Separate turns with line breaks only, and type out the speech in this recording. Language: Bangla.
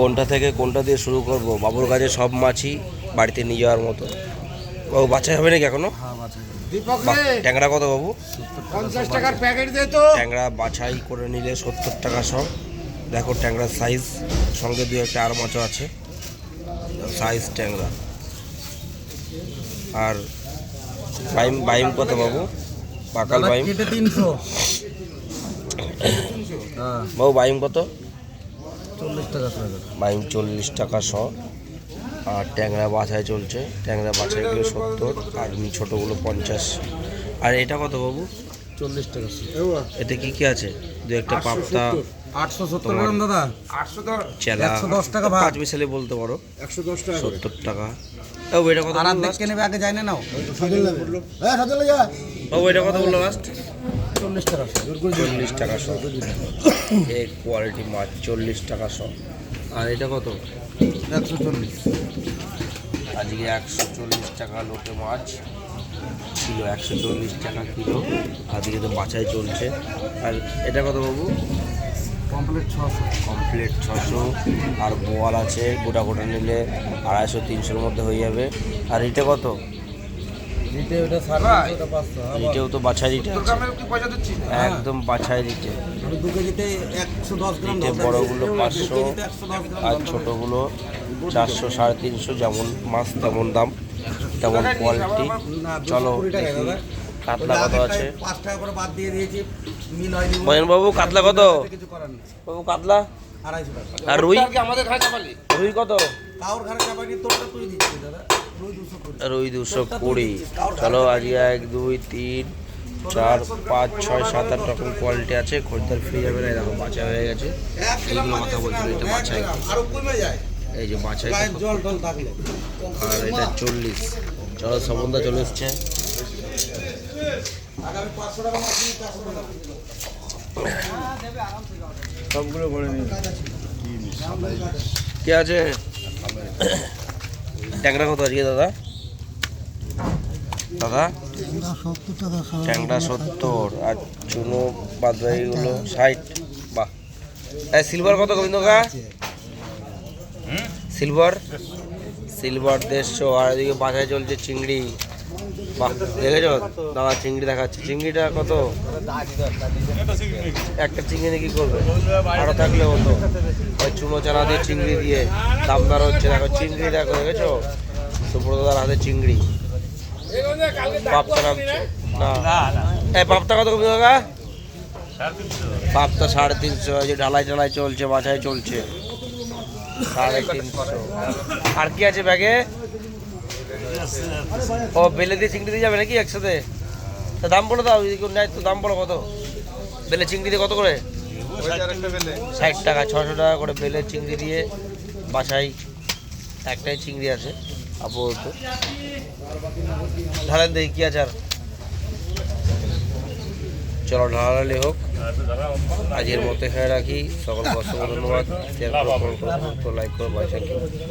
কোনটা থেকে কোনটা দিয়ে শুরু করব? বাবুর কাছে সব মাছই বাড়িতে নিয়ে যাওয়ার মতো। বাবু বাচ্চা হবে নাকি এখনও?
হ্যাঁ
ট্যাংরা কত বাবু?
পঞ্চাশ টাকার প্যাকেট দে তো।
ট্যাংরা বাছাই করে নিলে সত্তর টাকা সব। দেখো ট্যাংরার সাইজ সঙ্গে দু একটা আর মাছও আছে। সাইজ ট্যাংরা। আর বাইম বাইম কত বাবু? পাকাল বাইম
তিনশো। হ্যাঁ
বাবু বাইম কত?
চল্লিশ টাকা
বাইম চল্লিশ টাকা শ। আর ট্যাংরা বাছাই চলছে। ট্যাংরা বাছাইগুলো সত্তর আর ছোটোগুলো পঞ্চাশ। আর এটা কত বাবু?
চল্লিশ টাকা
এতে কি কি আছে? দু একটা পাপ্তা
আটশো সত্তর গ্রাম দাদা।
আটশো দশ।
চেলা
110 টাকা ভাগ।
পাঁচ মিশালে বলতে পারো।
একশো দশ টাকা।
সত্তর টাকা। ও এটা কত
আগে যায় না নাও।
এটা কত বলল লাস্ট
চল্লিশ টাকা
চল্লিশ টাকা শ এ কোয়ালিটি মাছ চল্লিশ টাকা শ আর এটা কত?
একশো চল্লিশ।
আজকে একশো চল্লিশ টাকা লোটে মাছ। ছিল একশো চল্লিশ টাকা কিলো। আজকে তো বাছাই চলছে। আর এটা কত বাবু?
কমপ্লিট ছশো।
কমপ্লিট ছশো। আর বোয়াল আছে গোটা গোটা নিলে আড়াইশো তিনশোর মধ্যে হয়ে যাবে। আর এটা কত? এটাও তো বাছাই রিটে একদম বাছাই রিটে। রিটে বড়গুলো পাঁচশো আর ছোটোগুলো চারশো সাড়ে তিনশো যেমন মাছ তেমন দাম তেমন কোয়ালিটি চলো। কাতলা কত আছে? বাবু কাতলা কত?
কিছু করার নেই।
বাবু কাতলা? আর রুই?
আমাদের
রুই কত?
কাউর ঘরে চাপাইনি তোরটা তুই দিচ্ছি দাদা। রুই দুশো কুড়ি।
চলো আজকে এক, দুই, তিন, চার, পাঁচ, ছয়, সাত, আট রকম কোয়ালিটি আছে। খরিদ্দার ফ্রি যাবে না দেখো বাছা হয়ে গেছে। এইগুলো কথা বলছিল এটা
যায়
এই যে
থাকলে
আর এটা চল্লিশ। চলো সমন্দা চলে এসছে।
সবগুলো নিন
কে আছে? ট্যাংরা কত আজকে দাদা? দাদা? ট্যাংরা সত্তর আর চুনো বাদ বাকিগুলো ষাট। বাহ। এই সিলভার কত গোবিন্দ কা সিলভার সিলভার দেড়শো আর এদিকে বাজারে চলছে চিংড়ি। বাহ, দেখেছ? দাদা চিংড়ি দেখাচ্ছে। চিংড়িটা কত? একটা চিংড়ি কি করবে? আরও থাকলে হতো। ওই চুনো চানা দিয়ে চিংড়ি দিয়ে দামদার হচ্ছে। দেখো, চিংড়ি দেখো, দেখেছ? সুব্রতদার হাতে চিংড়ি। পাপটা নামছে। না। এই পাপটা কত কমে দাদা? পাপটা সাড়ে তিনশো। যে ঢালাই ঢালাই চলছে, বাছাই চলছে। সাড়ে তিনশো। আর কি আছে ব্যাগে? ও, বেলে দিয়ে চিংড়ি দিয়ে যাবে নাকি একসাথে? তা দাম বলে দাও, যদি কেউ নেয় তো দাম বলো কত? বেলে চিংড়ি দিয়ে কত করে? ষাট টাকা ছশো টাকা করে বেলে চিংড়ি দিয়ে বাসায় একটাই চিংড়ি আছে আপাতত ঢালেন দেখি কী আছে আর চলো ঢালালি হোক, আজকের মতো এখানে রাখি। সকল অসংখ্য ধন্যবাদ। লাইক করো বাই